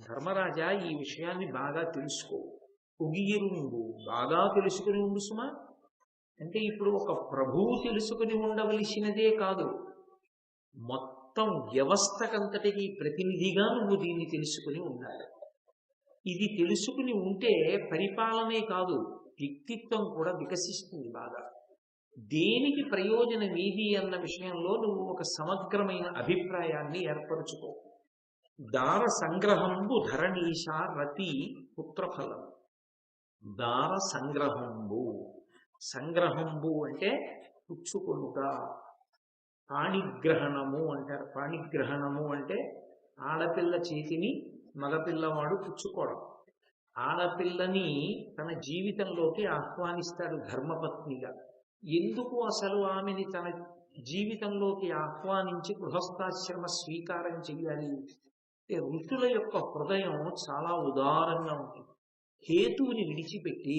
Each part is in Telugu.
ధర్మరాజా ఈ విషయాన్ని బాగా తెలుసుకో. ఉగిరుండు బాగా తెలుసుకుని ఉండు సుమా. అంటే ఇప్పుడు ఒక ప్రభువు తెలుసుకుని ఉండవలసినదే కాదు. మొత్తం వ్యవస్థకంతటికి ప్రతినిధిగా నువ్వు దీన్ని తెలుసుకుని ఉండాలి. ఇది తెలుసుకుని ఉంటే పరిపాలనే కాదు వ్యక్తిత్వం కూడా వికసిస్తుంది బాగా. దేనికి ప్రయోజనం ఏది అన్న విషయంలో నువ్వు ఒక సమగ్రమైన అభిప్రాయాన్ని ఏర్పరచుకో. దార సంగ్రహంబు ధరణీష రతి పుత్రఫలం. దార సంగ్రహంబు సంగ్రహంబు అంటే పుచ్చుకొనుట. పాణిగ్రహణము అంటారు. పాణిగ్రహణము అంటే ఆడపిల్ల చేతిని మగపిల్లవాడు పుచ్చుకోవడం. ఆడపిల్లని తన జీవితంలోకి ఆహ్వానిస్తాడు ధర్మపత్నిగా. ఎందుకు అసలు ఆమెని తన జీవితంలోకి ఆహ్వానించి గృహస్థాశ్రమ స్వీకారం చేయాలి అంటే ఋతుల యొక్క హృదయం చాలా ఉదారంగా ఉంటుంది. హేతువుని విడిచిపెట్టి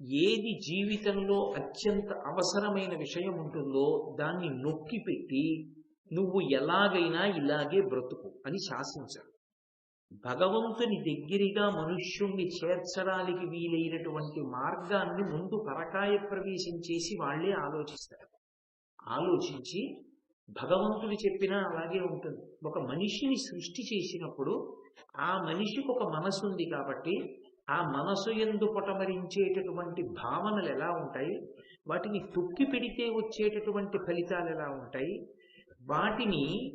ఏది జీవితంలో అత్యంత అవసరమైన విషయం ఉంటుందో దాన్ని నొక్కి పెట్టి నువ్వు ఎలాగైనా ఇలాగే బ్రతుకు అని శాసించాడు భగవంతుని దగ్గరగా మనుష్యుణ్ణి చేర్చడానికి వీలైనటువంటి మార్గాన్ని ముందు పరకాయ ప్రవేశం చేసి వాళ్ళే ఆలోచిస్తారు. ఆలోచించి భగవంతుడు చెప్పినా అలాగే ఉంటుంది. ఒక మనిషిని సృష్టి చేసినప్పుడు ఆ మనిషికి ఒక మనసు ఉంది కాబట్టి ఆ మనసు ఎందు పొటమరించేటటువంటి భావనలు ఎలా ఉంటాయి? వాటిని తొక్కి పెడితే వచ్చేటటువంటి ఫలితాలు ఎలా ఉంటాయి? వాటిని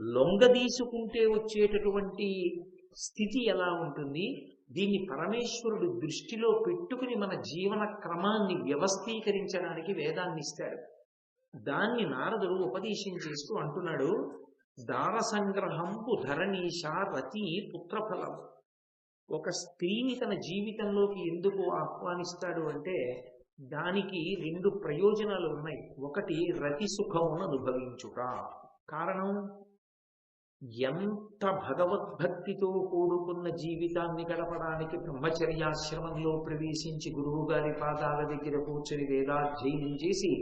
లొంగదీసుకుంటే వచ్చేటటువంటి స్థితి ఎలా ఉంటుంది? దీన్ని పరమేశ్వరుడు దృష్టిలో పెట్టుకుని మన జీవన క్రమాన్ని వ్యవస్థీకరించడానికి వేదాన్ని ఇస్తాడు. దాన్ని నారదుడు ఉపదేశం చేస్తూ అంటున్నాడు దార సంగ్రహంపు ధరణీష రతి పుత్రఫలం. ఒక స్త్రీని తన జీవితంలోకి ఎందుకు ఆహ్వానిస్తాడు అంటే దానికి రెండు ప్రయోజనాలు ఉన్నాయి. ఒకటి రతి సుఖమును అనుభవించుట. కారణం? ఎంత భగవద్భక్తితో కూడుకున్న జీవితాన్ని గడపడానికి బ్రహ్మచర్యాశ్రమంలో ప్రవేశించి గురువు గారి పాదాల దగ్గర కూర్చొని వేదాధ్యయనం చేసి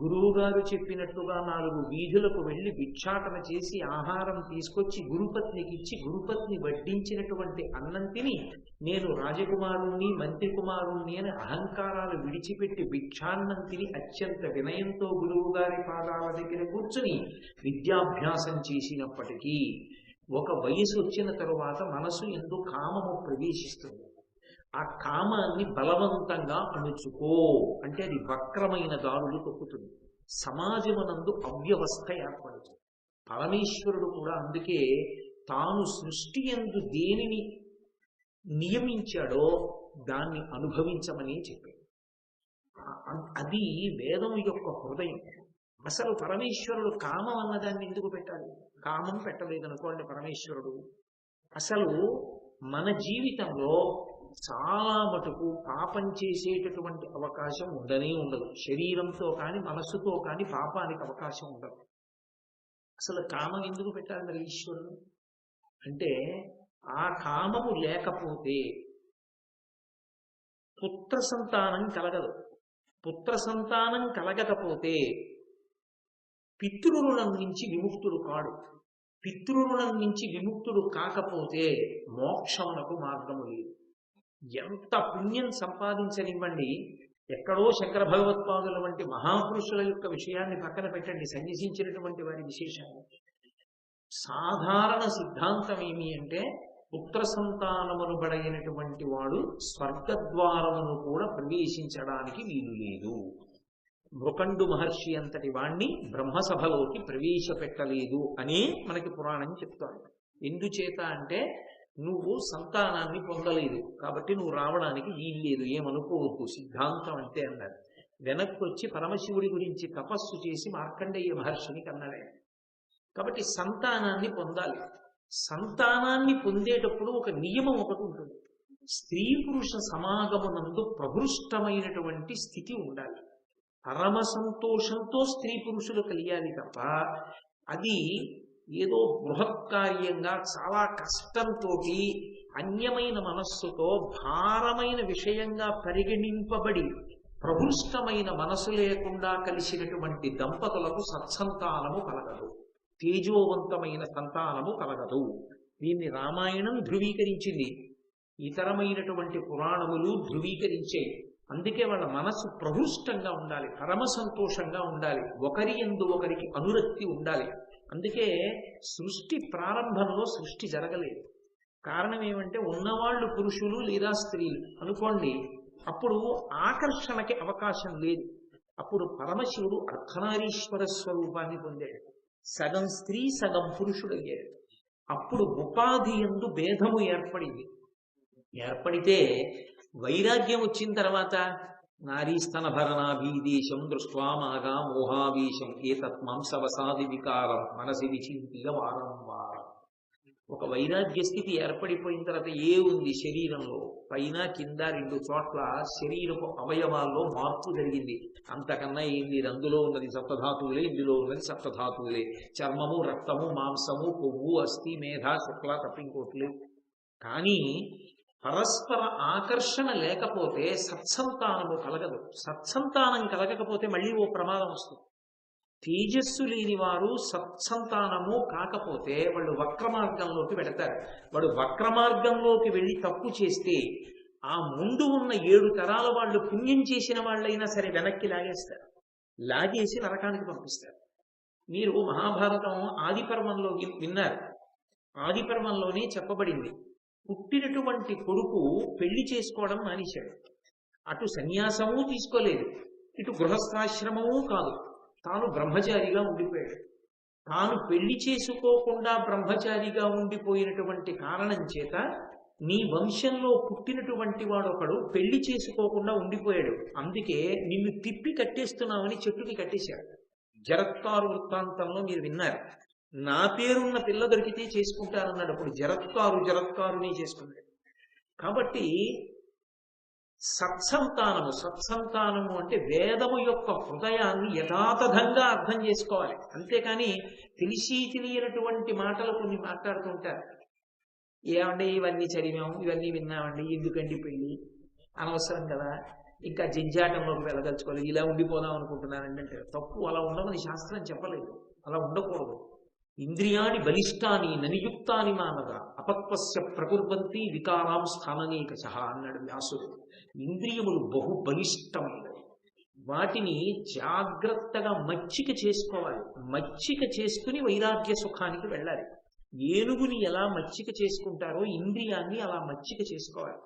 గురువు గారు చెప్పినట్టుగా నాలుగు వీధులకు వెళ్ళి భిక్షాటన చేసి ఆహారం తీసుకొచ్చి గురుపత్నికి ఇచ్చి గురుపత్ని వడ్డించినటువంటి అన్నం తిని నేను రాజకుమారుణ్ణి మంత్రికుమారుణ్ణి అని అహంకారాలు విడిచిపెట్టి భిక్షాన్నం తిని అత్యంత వినయంతో గురువు గారి పాదాల దగ్గర కూర్చుని విద్యాభ్యాసం చేసినప్పటికీ ఒక వయసు వచ్చిన తరువాత మనసు ఎందు కామము ప్రవేశిస్తుంది. ఆ కామాన్ని బలవంతంగా అణుచుకో అంటే అది వక్రమైన దారులు తొక్కుతుంది. సమాజమునందు అవ్యవస్థ ఏర్పడుతుంది. పరమేశ్వరుడు కూడా అందుకే తాను సృష్టి ఎందు దేనిని నియమించాడో దాన్ని అనుభవించమని చెప్పాడు. అది వేదం యొక్క హృదయం. అసలు పరమేశ్వరుడు కామం అన్నదాన్ని ఎందుకు పెట్టాలి? కామం పెట్టలేదనుకోండి పరమేశ్వరుడు. అసలు మన జీవితంలో చాలా మటుకు పాపం చేసేటటువంటి అవకాశం ఉండనే ఉండదు. శరీరంతో కానీ మనస్సుతో కానీ పాపానికి అవకాశం ఉండదు. అసలు కామం ఎందుకు పెట్టాలి మరి ఈశ్వరుడు? అంటే ఆ కామము లేకపోతే పుత్ర సంతానం కలగదు. పుత్ర సంతానం కలగకపోతే పితృరుణం నుంచి విముక్తుడు కాడు. పితృరుణం నుంచి విముక్తుడు కాకపోతే మోక్షమునకు మార్గము లేదు. ఎంత పుణ్యం సంపాదించనివ్వండి ఎక్కడో శంకర భగవత్పాదుల వంటి మహాపురుషుల యొక్క విషయాన్ని పక్కన పెట్టండి సన్యసించినటువంటి వారి విశేషాలు. సాధారణ సిద్ధాంతం ఏమి అంటే పుత్ర సంతానమును బడైనటువంటి వాడు స్వర్గద్వారమును కూడా ప్రవేశించడానికి వీలు లేదు. మృకండు మహర్షి అంతటి వాణ్ణి బ్రహ్మసభలోకి ప్రవేశపెట్టలేదు అని మనకి పురాణం చెప్తాడు ఎందుచేత అంటే నువ్వు సంతానాన్ని పొందలేదు. కాబట్టి నువ్వు రావడానికి వీల్లేదు ఏమనుకోవద్దు. సిద్ధాంతం అంటే అన్నారు వెనక్కి వచ్చి పరమశివుడి గురించి తపస్సు చేసి మార్కండేయ మహర్షిని కన్నాడే. కాబట్టి సంతానాన్ని పొందాలి. సంతానాన్ని పొందేటప్పుడు ఒక నియమం ఒకటి ఉంటుంది. స్త్రీ పురుష సమాగమనందు ప్రహృష్టమైనటువంటి స్థితి ఉండాలి. పరమ సంతోషంతో స్త్రీ పురుషులు కలియాలి తప్ప అది ఏదో బృహత్కార్యంగా చాలా కష్టంతో అన్యమైన మనస్సుతో భారమైన విషయంగా పరిగణింపబడి ప్రభుష్టమైన మనసు లేకుండా కలిసినటువంటి దంపతులకు సత్సంతానము కలగదు. తేజోవంతమైన సంతానము కలగదు. దీన్ని రామాయణం ధృవీకరించింది. ఇతరమైనటువంటి పురాణములు ధృవీకరించాయి అందుకే వాళ్ళ మనసు ప్రభుష్టంగా ఉండాలి పరమ సంతోషంగా ఉండాలి ఒకరి ఎందు ఒకరికి అనురక్తి ఉండాలి. అందుకే సృష్టి ప్రారంభంలో సృష్టి జరగలేదు. కారణం ఏమంటే ఉన్నవాళ్ళు పురుషులు లేదా స్త్రీలు. అనుకోండి అప్పుడు ఆకర్షణకి అవకాశం లేదు. అప్పుడు పరమశివుడు అర్ధనారీశ్వర స్వరూపాన్ని పొందాడు. సగం స్త్రీ సగం పురుషుడు అయ్యాడు. అప్పుడు ఉపాధి ఎందు భేదము ఏర్పడింది. ఏర్పడితే వైరాగ్యం వచ్చిన తర్వాత నారీస్తన భరణాభీదేశం దృష్ట్వా మాగా మోహావీశం ఏతత్మాంసవసాది వికారం మనసి విచింతియ వారం వారం ఒక వైరాగ్య స్థితి ఏర్పడిపోయిన తర్వాత ఏ ఉంది శరీరంలో? పైన కింద రెండు చోట్ల శరీరపు అవయవాల్లో మార్పు జరిగింది. అంతకన్నా ఏంది? అందులో ఉన్నది సప్తధాతువులే ఇందులో ఉన్నది సప్తధాతువులే. చర్మము రక్తము మాంసము కొవ్వు అస్థి మేధ శుక్ల తప్ప కానీ పరస్పర ఆకర్షణ లేకపోతే సత్సంతానము కలగదు. సత్సంతానం కలగకపోతే మళ్ళీ ఓ ప్రమాదం వస్తుంది. తేజస్సు లేని వారు సత్సంతానము కాకపోతే వాళ్ళు వక్ర మార్గంలోకి వెళతారు. వాడు వక్ర మార్గంలోకి వెళ్ళి తప్పు చేస్తే ఆ ముందు ఉన్న ఏడు తరాల వాళ్ళు పుణ్యం చేసిన వాళ్ళైనా సరే వెనక్కి లాగేస్తారు. లాగేసి నరకానికి పంపిస్తారు. మీరు మహాభారతం ఆదిపర్వంలో విన్నారు. ఆదిపర్వంలోనే చెప్పబడింది. పుట్టినటువంటి కొడుకు పెళ్ళి చేసుకోవడం మానేశాడు. అటు సన్యాసము తీసుకోలేదు. ఇటు గృహస్థాశ్రమము కాదు. తాను బ్రహ్మచారిగా ఉండిపోయాడు. తాను పెళ్ళి చేసుకోకుండా బ్రహ్మచారిగా ఉండిపోయినటువంటి కారణం చేత నీ వంశంలో పుట్టినటువంటి వాడు ఒకడు పెళ్ళి చేసుకోకుండా ఉండిపోయాడు. అందుకే నిన్ను తిప్పి కట్టేస్తున్నామని చెట్టుకి కట్టేశాడు. జరత్కారు వృత్తాంతంలో మీరు విన్నారు. నా పేరున్న పిల్ల దొరికితే చేసుకుంటారన్నాడు అప్పుడు జరత్కారు జరత్కారుని చేసుకున్నాడు. కాబట్టి సత్సంతానము సత్సంతానము అంటే వేదము యొక్క హృదయాన్ని యథాతథంగా అర్థం చేసుకోవాలి. అంతేకాని తెలిసి తెలియనటువంటి మాటలు కొన్ని మాట్లాడుతుంటారు ఏమండి ఇవన్నీ చదివాము ఇవన్నీ విన్నామండి ఎందుకండి పెళ్ళి? అనవసరం కదా. ఇంకా జంజాటంలోకి వెళ్ళదలుచుకోలేదు. ఇలా ఉండిపోదాం అనుకుంటున్నానండి అంటే తప్పు అలా ఉండమని శాస్త్రం చెప్పలేదు. అలా ఉండకూడదు. ఇంద్రియాణి బలిష్టాని ననియుక్తాని మానద అపత్వస్య ప్రకుర్వంతి వికారాం స్థాననీక సహ అన్నాడు వ్యాసుడు. ఇంద్రియములు బహు బలిష్టమైనవి వాటిని జాగ్రత్తగా మచ్చిక చేసుకోవాలి. మచ్చిక చేసుకుని వైరాగ్య సుఖానికి వెళ్ళాలి. ఏనుగుని ఎలా మచ్చిక చేసుకుంటారో ఇంద్రియాన్ని అలా మచ్చిక చేసుకోవాలి.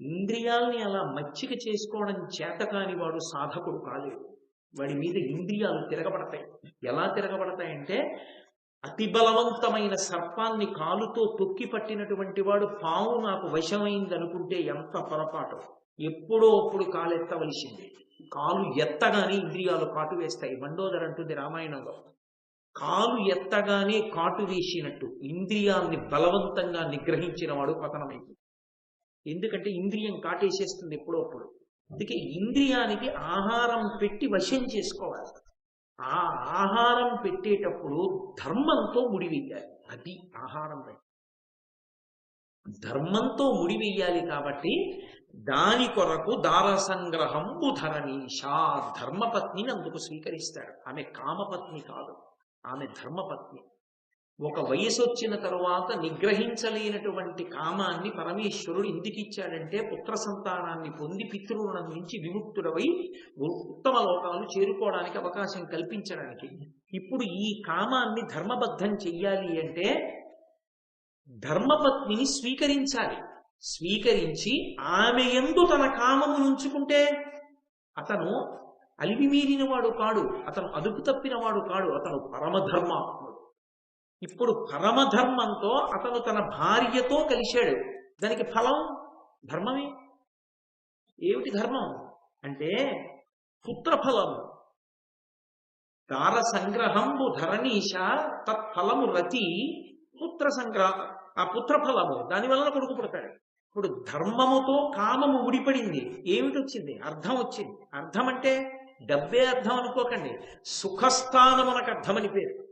ఇంద్రియాల్ని అలా మచ్చిక చేసుకోవడం చేతకాని వాడు సాధకుడు కాలేదు వాడి మీద ఇంద్రియాలు తిరగబడతాయి. ఎలా తిరగబడతాయంటే అతి బలవంతమైన సర్పాన్ని కాలుతో తొక్కి పట్టినటువంటి వాడు పాము నాకు వశమైంది అనుకుంటే ఎంత పొరపాటు? ఎప్పుడో అప్పుడు కాలు ఎత్తవలసింది కాలు ఎత్తగానే ఇంద్రియాలు కాటు వేస్తాయి. మండోదర్ అంటుంది రామాయణంలో. కాలు ఎత్తగానే కాటు వేసినట్టు ఇంద్రియాల్ని బలవంతంగా నిగ్రహించిన వాడు పతనమైంది. ఎందుకంటే ఇంద్రియం కాటేసేస్తుంది ఎప్పుడో అప్పుడు. అందుకే ఇంద్రియానికి ఆహారం పెట్టి వశం చేసుకోవాలి. ఆ ఆహారం పెట్టేటప్పుడు ధర్మంతో ముడివేయాలి. అది ఆహారం పెట్టి ధర్మంతో ముడివేయాలి కాబట్టి దాని కొరకు దార సంగ్రహంబు ధరణీష ధర్మపత్నిని అందుకు స్వీకరిస్తాడు. ఆమె కామపత్ని కాదు. ఆమె ధర్మపత్ని. ఒక వయసు వచ్చిన తరువాత నిగ్రహించలేనటువంటి కామాన్ని పరమేశ్వరుడు ఎందుకు ఇచ్చాడంటే పుత్ర సంతానాన్ని పొంది పితృణం నుంచి విముక్తుడవై ఉత్తమ లోకాలు చేరుకోవడానికి అవకాశం కల్పించడానికి. ఇప్పుడు ఈ కామాన్ని ధర్మబద్ధం చెయ్యాలి అంటే ధర్మపత్నిని స్వీకరించాలి. స్వీకరించి ఆమె ఎందు తన కామము ఉంచుకుంటే అతను అలివిమీరినవాడు కాడు అతను అదుపు తప్పినవాడు కాడు అతను పరమధర్మాత్ముడు. ఇప్పుడు పరమధర్మంతో అతను తన భార్యతో కలిశాడు. దానికి ఫలం? ధర్మమే. ఏమిటి ధర్మం? అంటే పుత్రఫలము దార సంగ్రహంబు ధరణీష తత్ఫలము రతి పుత్ర సంగ్రహ ఆ పుత్రఫలము. దాని వలన కొడుకు పుడతాడు. ఇప్పుడు ధర్మముతో కామము ముడిపడింది. ఏమిటి వచ్చింది? అర్థం వచ్చింది. అర్థం అంటే డబ్బే అర్థం అనుకోకండి. సుఖస్థానమునకు అర్థమని పేరు.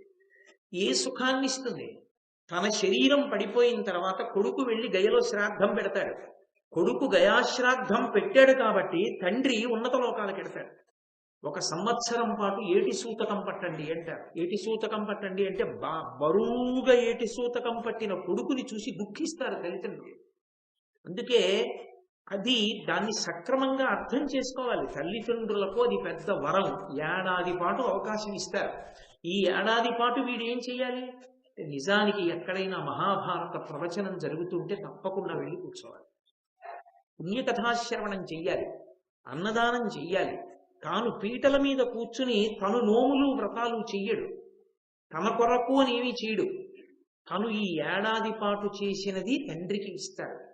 ఏ సుఖాన్ని ఇస్తుంది? తన శరీరం పడిపోయిన తర్వాత కొడుకు వెళ్ళి గయలో శ్రాద్ధం పెడతాడు. కొడుకు గయాశ్రాద్ధం పెట్టాడు కాబట్టి తండ్రి ఉన్నత లోకాలకు ఎడతాడు. ఒక సంవత్సరం పాటు ఏటి సూతకం పట్టండి అంటారు. ఏటి సూతకం పట్టండి అంటే బా బరువుగా ఏటి సూతకం పట్టిన కొడుకుని చూసి దుఃఖిస్తారు తల్లిదండ్రులు అందుకే అది దాన్ని సక్రమంగా అర్థం చేసుకోవాలి. తల్లిదండ్రులకు అది పెద్ద వరం. ఏడాది పాటు అవకాశం ఇస్తారు. ఈ ఏడాది పాటు వీడు ఏం చేయాలి నిజానికి ఎక్కడైనా మహాభారత ప్రవచనం జరుగుతుంటే తప్పకుండా వెళ్ళి కూర్చోవాలి. పుణ్యకథాశ్రవణం చెయ్యాలి. అన్నదానం చెయ్యాలి. తాను పీటల మీద కూర్చుని తను నోములు వ్రతాలు చెయ్యడు. తన కొరకు అనేవి చేయడు తను ఈ ఏడాది పాటు చేసినది తండ్రికి ఇస్తాడు.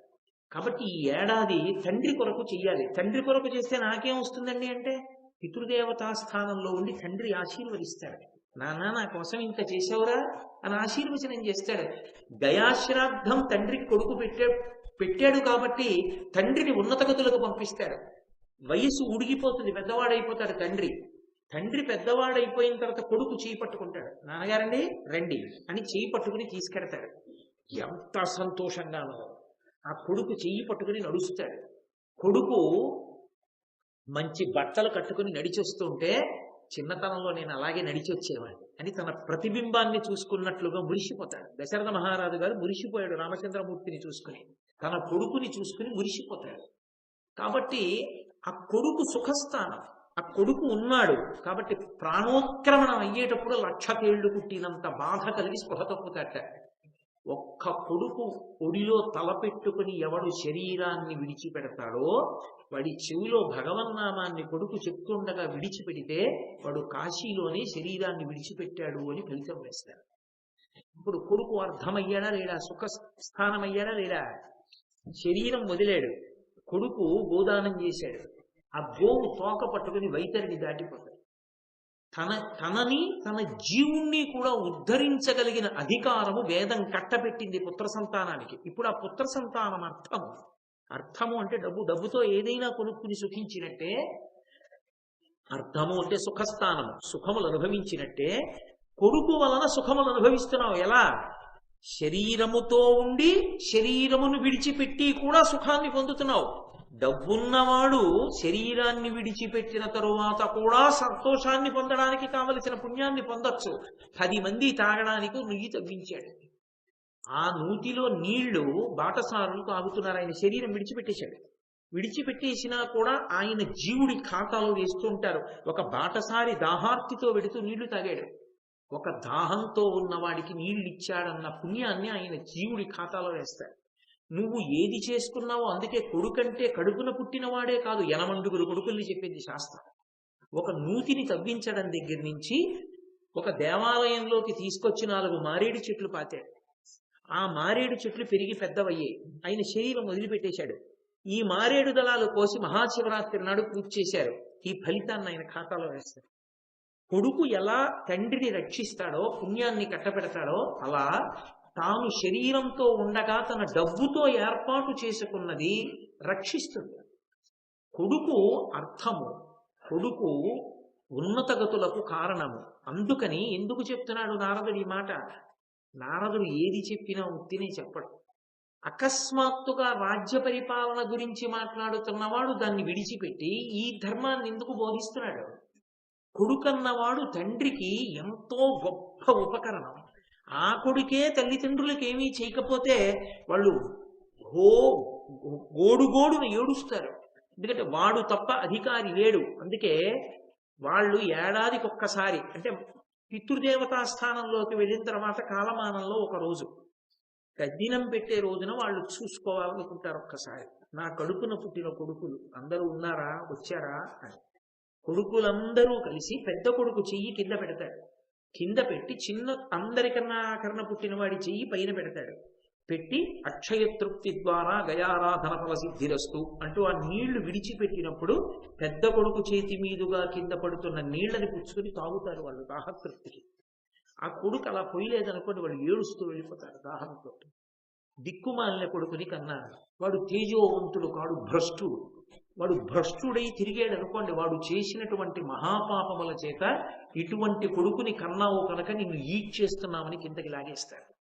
కాబట్టి ఈ ఏడాది తండ్రి కొరకు చెయ్యాలి. తండ్రి కొరకు చేస్తే నాకేం వస్తుందండి అంటే పితృదేవతా స్థానంలో ఉండి తండ్రి ఆశీర్వదిస్తాడు. నాన్న నా కోసం ఇంత చేసావురా అని ఆశీర్వచనం చేస్తాడు. గయాశ్రాద్ధం తండ్రికి కొడుకు పెట్టే పెట్టాడు కాబట్టి తండ్రిని ఉన్నత గతులకు పంపిస్తాడు. వయసు ఉడిగిపోతుంది పెద్దవాడైపోతాడు తండ్రి. తండ్రి పెద్దవాడైపోయిన తర్వాత కొడుకు చేయి పట్టుకుంటాడు. నాన్నగారండి రండి అని చేయి పట్టుకుని తీసుకెడతాడు. ఎంత సంతోషంగానో. ఆ కొడుకు చెయ్యి పట్టుకుని నడుస్తాడు. కొడుకు మంచి బట్టలు కట్టుకుని నడిచొస్తుంటే చిన్నతనంలో నేను అలాగే నడిచి వచ్చేవాడిని అని తన ప్రతిబింబాన్ని చూసుకున్నట్లుగా మురిసిపోతాడు. దశరథ మహారాజు గారు మురిసిపోయాడు రామచంద్రమూర్తిని చూసుకుని. తన కొడుకుని చూసుకుని మురిసిపోతాడు. కాబట్టి ఆ కొడుకు సుఖస్థానం ఆ కొడుకు ఉన్నాడు. కాబట్టి ప్రాణోత్క్రమణం అయ్యేటప్పుడు లక్ష తేళ్ళు కుట్టినంత బాధ కలిగి స్పృహ తప్పుతాట ఒక్క కొడుకు ఒడిలో తలపెట్టుకుని ఎవడు శరీరాన్ని విడిచిపెడతాడో వాడి చెవిలో భగవన్నామాన్ని కొడుకు చెప్తుండగా విడిచిపెడితే వాడు కాశీలోనే శరీరాన్ని విడిచిపెట్టాడు అని ఫలితం వేస్తారు. ఇప్పుడు కొడుకు అర్థమయ్యాడా లేడా సుఖ స్థానం లేడా శరీరం వదిలాడు. కొడుకు గోదానం చేశాడు. ఆ గోవు తోక పట్టుకుని వైతరిని దాటిపోతాడు. తన తనని తన జీవుణ్ణి కూడా ఉద్ధరించగలిగిన అధికారము వేదం కట్టబెట్టింది పుత్ర సంతానానికి. ఇప్పుడు ఆ పుత్ర సంతానం అర్థము అర్థము అంటే డబ్బు. డబ్బుతో ఏదైనా కొనుక్కుని సుఖించినట్టే అర్థము అంటే సుఖస్థానము. సుఖములు అనుభవించినట్టే కొడుకు వలన సుఖములు అనుభవిస్తున్నావు. ఎలా? శరీరముతో ఉండి శరీరమును విడిచిపెట్టి కూడా సుఖాన్ని పొందుతున్నావు. డబ్బున్నవాడు శరీరాన్ని విడిచిపెట్టిన తరువాత కూడా సంతోషాన్ని పొందడానికి కావలసిన పుణ్యాన్ని పొందొచ్చు. పది మంది తాగడానికి నుయ్యి తగ్గించాడు ఆ నూతిలో నీళ్ళు బాటసారులు తాగుతున్నారు. ఆయన శరీరం విడిచిపెట్టేశాడు. విడిచిపెట్టేసినా కూడా ఆయన జీవుడి ఖాతాలో వేస్తుంటారు ఒక బాటసారి దాహార్తితో వెడుతూ నీళ్ళు తాగాడు. ఒక దాహంతో ఉన్నవాడికి నీళ్ళు ఇచ్చాడన్న పుణ్యాన్ని ఆయన జీవుడి ఖాతాలో వేస్తాడు. నువ్వు ఏది చేసుకున్నావో అందుకే కొడుకంటే కడుపున పుట్టినవాడే కాదు ఎనమండుగురు కొడుకుల్ని చెప్పింది శాస్త్రం. ఒక నూతిని తవ్వించడం దగ్గర నుంచి ఒక దేవాలయంలోకి తీసుకొచ్చి నాలుగు మారేడు చెట్లు పాతాడు ఆ మారేడు చెట్లు పెరిగి పెద్దవయ్యాయి ఆయన శరీరం వదిలిపెట్టేశాడు. ఈ మారేడు దళాలు కోసి మహాశివరాత్రి నాడు పూజ చేశారు. ఈ ఫలితాన్ని ఆయన ఖాతాలో వేస్తారు. కొడుకు ఎలా తండ్రిని రక్షిస్తాడో పుణ్యాన్ని కట్టబెడతాడో అలా తాను శరీరంతో ఉండగా తన డబ్బుతో ఏర్పాటు చేసుకున్నది రక్షిస్తుంది. కొడుకు అర్థము కొడుకు ఉన్నతగతులకు కారణము. అందుకని ఎందుకు చెప్తున్నాడు నారదుడు ఈ మాట? నారదుడు ఏది చెప్పినా ఉత్తినే చెప్పడు. అకస్మాత్తుగా రాజ్య పరిపాలన గురించి మాట్లాడుతున్నవాడు దాన్ని విడిచిపెట్టి ఈ ధర్మాన్ని ఎందుకు బోధిస్తున్నాడు? కొడుకన్నవాడు తండ్రికి ఎంతో గొప్ప ఉపకరణం. ఆ కొడుకే తల్లిదండ్రులకు ఏమీ చేయకపోతే వాళ్ళు హో గోడుగోడును ఏడుస్తారు. ఎందుకంటే వాడు తప్ప అధికారి లేడు. అందుకే వాళ్ళు ఏడాదికి ఒక్కసారి అంటే పితృదేవతా స్థానంలోకి వెళ్ళిన తర్వాత కాలమానంలో ఒక రోజు గద్దినం పెట్టే రోజున వాళ్ళు చూసుకోవాలనుకుంటారు ఒక్కసారి. నా కడుపున పుట్టిన కొడుకులు అందరూ ఉన్నారా? వచ్చారా? అని. కొడుకులందరూ కలిసి పెద్ద కొడుకు చెయ్యి కింద పెడతాడు కింద పెట్టి చిన్న అందరికన్నా కర్ణ పుట్టినవాడి చెయ్యి పైన పెడతాడు. పెట్టి అక్షయ తృప్తి ద్వారా గయారాధన ఫల సిద్ధిరస్తు అంటూ ఆ నీళ్ళు విడిచిపెట్టినప్పుడు పెద్ద కొడుకు చేతి మీదుగా కింద పడుతున్న నీళ్ళని పుచ్చుకొని తాగుతారు వాళ్ళు దాహతృప్తికి ఆ కొడుకు అలా పోయలేదనుకోండి వాళ్ళు ఏడుస్తూ వెళ్ళిపోతారు దాహంతో. దిక్కుమాలిన కొడుకుని కన్నా వాడు తేజోవంతుడు కాడు భ్రష్టుడు. వాడు భ్రష్టుడై తిరిగాడు అనుకోండి వాడు చేసినటువంటి మహాపాపముల చేత ఇటువంటి కొడుకుని కన్నావు కనుక నిన్ను ఈడ్ చేస్తున్నామని కిందకి లాగేస్తాడు.